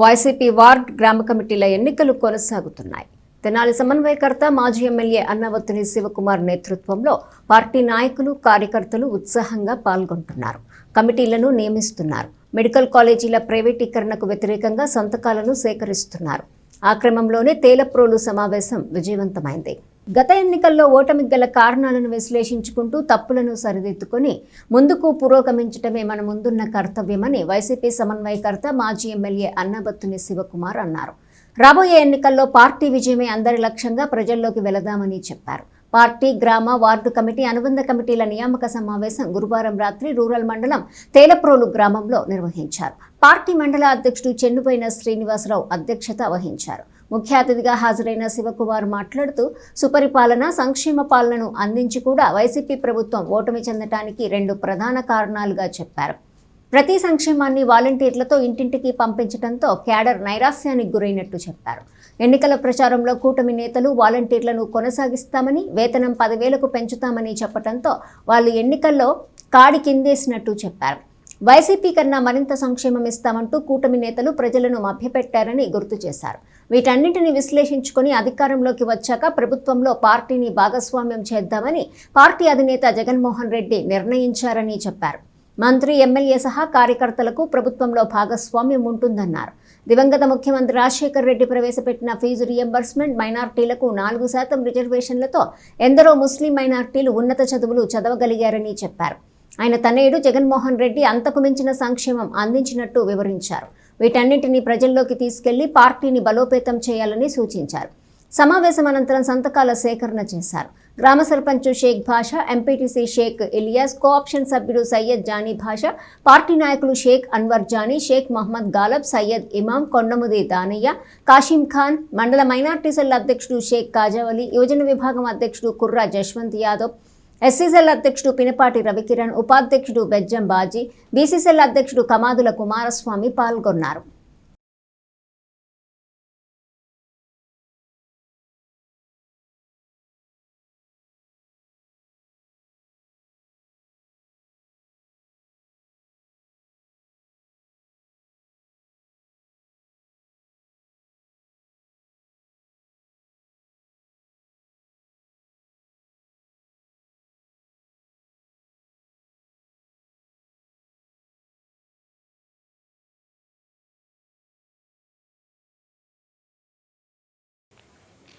YCP ward గ్రామ కమిటీల ఎన్నికలు కొనసాగుతున్నాయి. తెనాలి సమన్వయకర్త మాజీ ఎమ్మెల్యే అన్నవత్తుని శివకుమార్ నేతృత్వంలో పార్టీ నాయకులు కార్యకర్తలు ఉత్సాహంగా పాల్గొంటున్నారు. కమిటీలను నియమిస్తున్నారు. మెడికల్ కాలేజీల ప్రైవేటీకరణకు వ్యతిరేకంగా సంతకాలను సేకరిస్తున్నారు. ఆ క్రమంలోనే తేలప్రోలు సమావేశం విజయవంతమైంది. గత ఎన్నికల్లో ఓటమికి గల కారణాలను విశ్లేషించుకుంటూ తప్పులను సరిదిద్దుకొని ముందుకు పురోగమించటమే మన ముందున్న కర్తవ్యమని వైసీపీ సమన్వయకర్త మాజీ ఎమ్మెల్యే అన్నబత్తుని శివకుమార్ అన్నారు. రాబోయే ఎన్నికల్లో పార్టీ విజయమే అందరి లక్ష్యంగా ప్రజల్లోకి వెళదామని చెప్పారు. పార్టీ గ్రామ వార్డు కమిటీ అనుబంధ కమిటీల నియామక సమావేశం గురువారం రాత్రి రూరల్ మండలం తేలప్రోలు గ్రామంలో నిర్వహించారు. పార్టీ మండల అధ్యక్షుడు చెన్నుపోయిన శ్రీనివాసరావు అధ్యక్షత వహించారు. ముఖ్య అతిథిగా హాజరైన శివకుమార్ మాట్లాడుతూ సుపరిపాలన సంక్షేమ పాలనను అందించి కూడా వైసీపీ ప్రభుత్వం ఓటమి చెందటానికి రెండు ప్రధాన కారణాలుగా చెప్పారు. ప్రతి సంక్షేమాన్ని వాలంటీర్లతో ఇంటింటికి పంపించడంతో క్యాడర్ నైరాస్యానికి గురైనట్టు చెప్పారు. ఎన్నికల ప్రచారంలో కూటమి నేతలు వాలంటీర్లను కొనసాగిస్తామని వేతనం పదివేలకు పెంచుతామని చెప్పడంతో వాళ్ళు ఎన్నికల్లో కాడి కిందేసినట్టు చెప్పారు. వైసీపీ కన్నా మరింత సంక్షేమం ఇస్తామంటూ కూటమి నేతలు ప్రజలను మభ్యపెట్టారని గుర్తు చేశారు. వీటన్నింటిని విశ్లేషించుకొని అధికారంలోకి వచ్చాక ప్రభుత్వంలో పార్టీని భాగస్వామ్యం చేద్దామని పార్టీ అధినేత జగన్మోహన్ రెడ్డి నిర్ణయించారని చెప్పారు. మంత్రి ఎమ్మెల్యే సహా కార్యకర్తలకు ప్రభుత్వంలో భాగస్వామ్యం ఉంటుందన్నారు. దివంగత ముఖ్యమంత్రి రాజశేఖర్ రెడ్డి ప్రవేశపెట్టిన ఫీజు రియంబర్స్మెంట్ మైనార్టీలకు నాలుగు శాతం రిజర్వేషన్లతో ఎందరో ముస్లిం మైనార్టీలు ఉన్నత చదువులు చదవగలిగారని చెప్పారు. ఆయన తనయుడు జగన్మోహన్ రెడ్డి అంతకు మించిన సంక్షేమం అందించినట్టు వివరించారు. వీటన్నింటినీ ప్రజల్లోకి తీసుకెళ్ళి పార్టీని బలోపేతం చేయాలని సూచించారు. సమావేశం అనంతరం సంతకాల సేకరణ చేశారు. గ్రామ సర్పంచ్ షేక్ భాషా ఎంపీటీసీ షేక్ ఇలియాస్ కోఆప్షన్ సభ్యుడు సయ్యద్ జానీ భాషా పార్టీ నాయకులు షేక్ అన్వర్ జానీ షేక్ మహమ్మద్ గాలబ్ సయ్యద్ ఇమాం కొండముది దానయ్య కాషిం ఖాన్ మండల మైనార్టీ సెల్ అధ్యక్షుడు షేక్ కాజావలి యువజన విభాగం అధ్యక్షుడు కుర్రా జశ్వంత్ యాదవ్ ఎస్సీసెల్ అధ్యక్షుడు పినపాటి రవికిరణ్ ఉపాధ్యక్షుడు బెజ్జం బాజీ బీసీసెల్ అధ్యక్షుడు కమాదుల కుమారస్వామి పాల్గొన్నారు.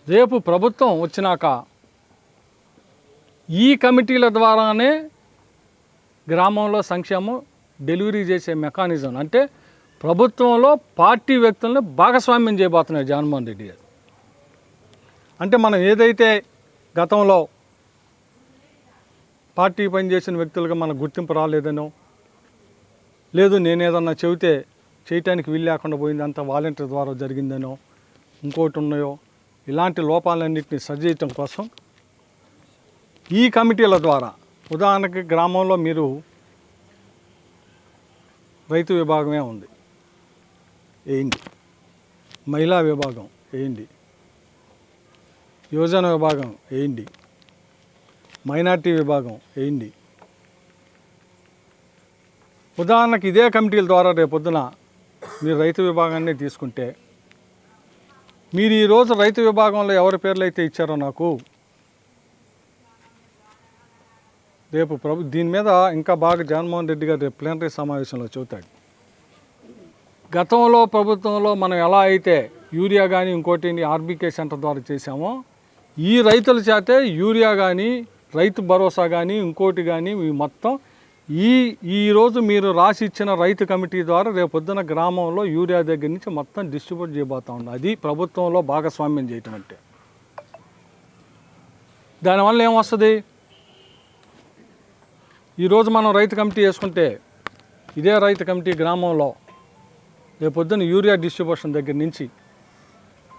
రేపు ప్రభుత్వం వచ్చినాక ఈ కమిటీల ద్వారానే గ్రామంలో సంక్షేమం డెలివరీ చేసే మెకానిజం. అంటే ప్రభుత్వంలో పార్టీ వ్యక్తులను భాగస్వామ్యం చేయబోతున్నారు జగన్మోహన్ రెడ్డి గారు. అంటే మనం ఏదైతే గతంలో పార్టీ పనిచేసిన వ్యక్తులుగా మనకు గుర్తింపు రాలేదనో లేదు నేనేదన్నా చెబితే చేయటానికి వీలు లేకుండా పోయింది అంత వాలంటీర్ ద్వారా జరిగిందనో ఇంకోటి ఉన్నాయో ఇలాంటి లోపాలన్నింటినీ సరిచేయటం కోసం ఈ కమిటీల ద్వారా ఉదాహరణకి గ్రామంలో మీరు రైతు విభాగమే ఉంది వేయండి మహిళా విభాగం వేయండి యువజన విభాగం వేయండి మైనార్టీ విభాగం వేయండి ఉదాహరణకి ఇదే కమిటీల ద్వారా రేపొద్దున మీరు రైతు విభాగాన్ని తీసుకుంటే మీరు ఈరోజు రైతు విభాగంలో ఎవరి పేర్లు అయితే ఇచ్చారో నాకు రేపు ప్రభు దీని మీద ఇంకా బాగా జగన్మోహన్ రెడ్డి గారు రేపు ప్లీనరీ సమావేశంలో చెబుతాడు. గతంలో ప్రభుత్వంలో మనం ఎలా అయితే యూరియా కానీ ఇంకోటి ఆర్బీకే సెంటర్ ద్వారా చేశామో ఈ రైతుల చేతే యూరియా కానీ రైతు భరోసా కానీ ఇంకోటి కానీ మొత్తం ఈ ఈరోజు మీరు రాసి ఇచ్చిన రైతు కమిటీ ద్వారా రేపొద్దున గ్రామంలో యూరియా దగ్గర నుంచి మొత్తం డిస్ట్రిబ్యూట్ చేయబోతా ఉంది అది ప్రభుత్వంలో భాగస్వామ్యం చేయటం అంటే. దానివల్ల ఏమొస్తుంది ఈరోజు మనం రైతు కమిటీ వేసుకుంటే ఇదే రైతు కమిటీ గ్రామంలో రేపొద్దున యూరియా డిస్ట్రిబ్యూషన్ దగ్గర నుంచి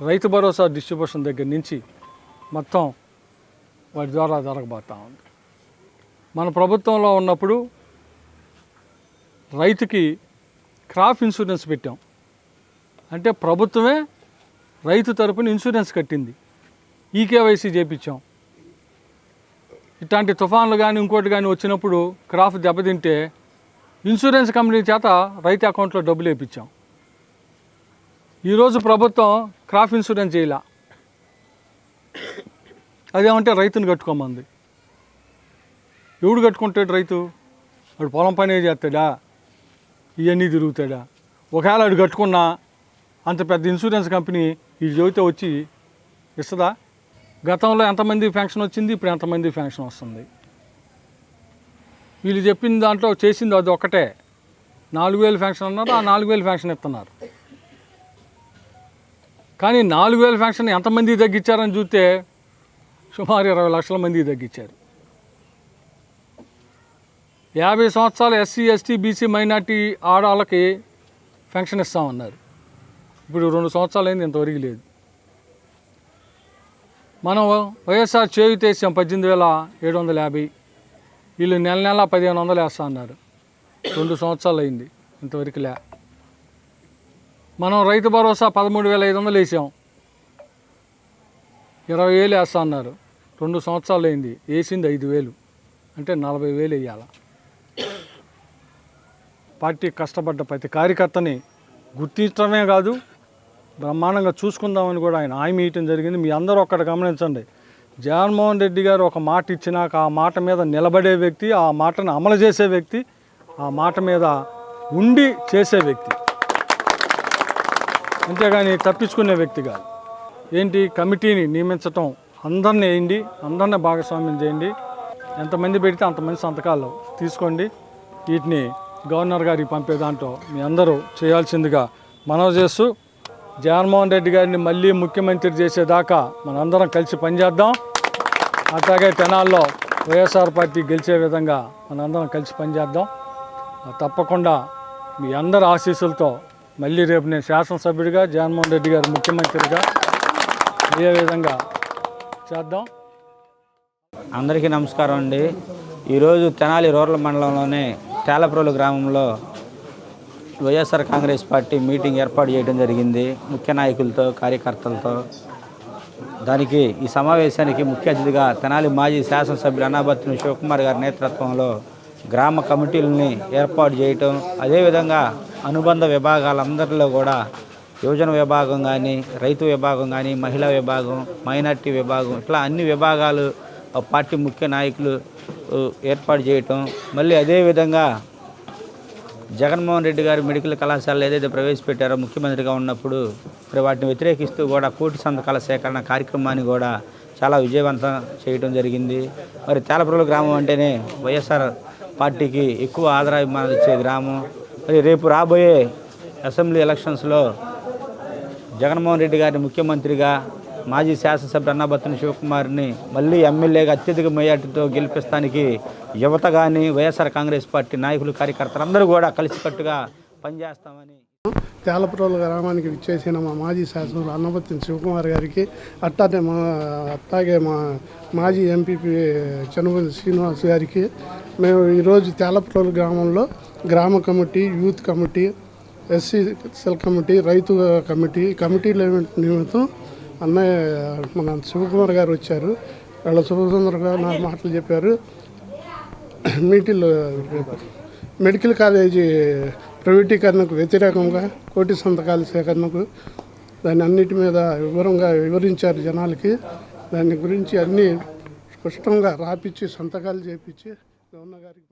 రైతు భరోసా డిస్ట్రిబ్యూషన్ దగ్గర నుంచి మొత్తం వాటి ద్వారా జరగబోతా ఉంది. మన ప్రభుత్వంలో ఉన్నప్పుడు రైతుకి క్రాప్ ఇన్సూరెన్స్ పెట్టాం. అంటే ప్రభుత్వమే రైతు తరపున ఇన్సూరెన్స్ కట్టింది. ఈకేవైసీ చేపించాం. ఇట్లాంటి తుఫాన్లు కానీ ఇంకోటి కానీ వచ్చినప్పుడు క్రాప్ దెబ్బతింటే ఇన్సూరెన్స్ కంపెనీ చేత రైతు అకౌంట్లో డబ్బులు వేయించాం ఈరోజు ప్రభుత్వం క్రాప్ ఇన్సూరెన్స్ చేయలే. అదేమంటే రైతుని కట్టుకోమంది. ఎవడు కట్టుకుంటాడు రైతు? వాడు పొలం పనే చేస్తాడా? ఇవన్నీ తిరుగుతాడా? ఒకవేళ అడు కట్టుకున్నా అంత పెద్ద ఇన్సూరెన్స్ కంపెనీ ఈ చెబితే వచ్చి ఇస్తుందా? గతంలో ఎంతమంది ఫంక్షన్ వచ్చింది? ఇప్పుడు ఎంతమంది ఫంక్షన్ వస్తుంది? వీళ్ళు చెప్పిన దాంట్లో చేసింది అది ఒకటే నాలుగు వేలు ఫంక్షన్ అన్నారు ఆ నాలుగు వేలు ఫంక్షన్ ఇస్తున్నారు. కానీ నాలుగు వేల ఫంక్షన్ ఎంతమంది తగ్గించారని చూస్తే సుమారు ఇరవై లక్షల మంది తగ్గించారు. యాభై సంవత్సరాలు ఎస్సీ ఎస్టీ బీసీ మైనార్టీ ఆడవాళ్ళకి పెన్షన్ ఇస్తామన్నారు. ఇప్పుడు రెండు సంవత్సరాలు అయింది ఇంతవరకు లేదు. మనం వైఎస్ఆర్ చేయుతేసాం పద్దెనిమిది వేల ఏడు వందల యాభై. వీళ్ళు నెల నెల పదిహేను వందలు వేస్తా అన్నారు రెండు సంవత్సరాలు అయింది ఇంతవరకు లే. మనం రైతు భరోసా పదమూడు వేల ఐదు వందలు వేసాం. ఇరవై వేలు వేస్తా అన్నారు రెండు సంవత్సరాలు అయింది వేసింది ఐదు వేలు. అంటే నలభై వేలు వేయాలా? పార్టీ కష్టపడ్డ ప్రతి కార్యకర్తని గుర్తించడమే కాదు బ్రహ్మాండంగా చూసుకుందామని కూడా ఆయన హామీ ఇవ్వటం జరిగింది. మీ అందరూ ఒక్కటి గమనించండి. జగన్మోహన్ రెడ్డి గారు ఒక మాట ఇచ్చినాక ఆ మాట మీద నిలబడే వ్యక్తి ఆ మాటను అమలు చేసే వ్యక్తి ఆ మాట మీద ఉండి చేసే వ్యక్తి. అంతేగాని తప్పించుకునే వ్యక్తి కాదు. ఏంటి? కమిటీని నియమించటం అందరిని వేయండి అందరిని భాగస్వామ్యం చేయండి. ఎంతమంది పెడితే అంతమంది సంతకాలు తీసుకోండి. వీటిని గవర్నర్ గారికి పంపే దాంట్లో మీ అందరూ చేయాల్సిందిగా మనవి చేస్తూ జగన్మోహన్ రెడ్డి గారిని మళ్ళీ ముఖ్యమంత్రి చేసేదాకా మనందరం కలిసి పనిచేద్దాం. అట్లాగే తెనాల్లో వైఎస్ఆర్ పార్టీ గెలిచే విధంగా మనందరం కలిసి పనిచేద్దాం. తప్పకుండా మీ అందరి ఆశీస్సులతో మళ్ళీ రేపు నేను శాసనసభ్యుడిగా జగన్మోహన్ రెడ్డి గారు ముఖ్యమంత్రిగా అయ్యే విధంగా చేద్దాం. అందరికీ నమస్కారం అండి. ఈరోజు తెనాలి రూరల్ మండలంలోనే తేలప్రోలు గ్రామంలో వైఎస్ఆర్ కాంగ్రెస్ పార్టీ మీటింగ్ ఏర్పాటు చేయడం జరిగింది. ముఖ్య నాయకులతో కార్యకర్తలతో. దానికి ఈ సమావేశానికి ముఖ్య అతిథిగా తెనాలి మాజీ శాసనసభ్యులు అన్నాబత్తిన శివకుమార్ గారి నేతృత్వంలో గ్రామ కమిటీలని ఏర్పాటు చేయటం అదేవిధంగా అనుబంధ విభాగాలందరిలో కూడా యువజన విభాగం కానీ రైతు విభాగం కానీ మహిళా విభాగం మైనార్టీ విభాగం ఇట్లా అన్ని విభాగాలు ఆ పార్టీ ముఖ్య నాయకులు ఏర్పాటు చేయటం మళ్ళీ అదేవిధంగా జగన్మోహన్ రెడ్డి గారు మెడికల్ కళాశాలలు ఏదైతే ప్రవేశపెట్టారో ముఖ్యమంత్రిగా ఉన్నప్పుడు మరి వాటిని వ్యతిరేకిస్తూ కూడా కోటి సంతకాల సేకరణ కార్యక్రమాన్ని కూడా చాలా విజయవంతం చేయడం జరిగింది. మరి తేలపురల గ్రామం అంటేనే వైఎస్ఆర్ పార్టీకి ఎక్కువ ఆదరాభిమానాలు ఇచ్చే గ్రామం. మరి రేపు రాబోయే అసెంబ్లీ ఎలక్షన్స్లో జగన్మోహన్ రెడ్డి గారిని ముఖ్యమంత్రిగా మాజీ శాసనసభ్యుడు అన్నాబత్తుని శివకుమార్ని మళ్ళీ ఎమ్మెల్యేగా అత్యధిక మెజార్టీతో గెలిపిస్తానికి యువత కానీ వైఎస్ఆర్ కాంగ్రెస్ పార్టీ నాయకులు కార్యకర్తలు అందరూ కూడా కలిసికట్టుగా పనిచేస్తామని. తేలపురోలు గ్రామానికి విచ్చేసిన మా మాజీ శాసనసభ్యులు అన్నపత్తిని శివకుమార్ గారికి అట్టాగే మా అట్టాగే మా మాజీ ఎంపీపీ చనుమతి శ్రీనివాస్ గారికి మేము ఈరోజు తేలపురోలు గ్రామంలో గ్రామ committee youth committee SC cell committee రైతు కమిటీ కమిటీల నిమిత్తం అన్నయ్య మన శివకుమార్ గారు వచ్చారు. వాళ్ళ శుభసుందరగా నాలుగు మాటలు చెప్పారు. మీటిల్లో మెడికల్ కాలేజీ ప్రైవేటీకరణకు వ్యతిరేకంగా కోటి సంతకాల సేకరణకు దాని అన్నిటి మీద వివరంగా వివరించారు జనాలకి. దాని గురించి అన్నీ స్పష్టంగా రాపిచ్చి సంతకాలు చేపించి గవర్నర్ గారికి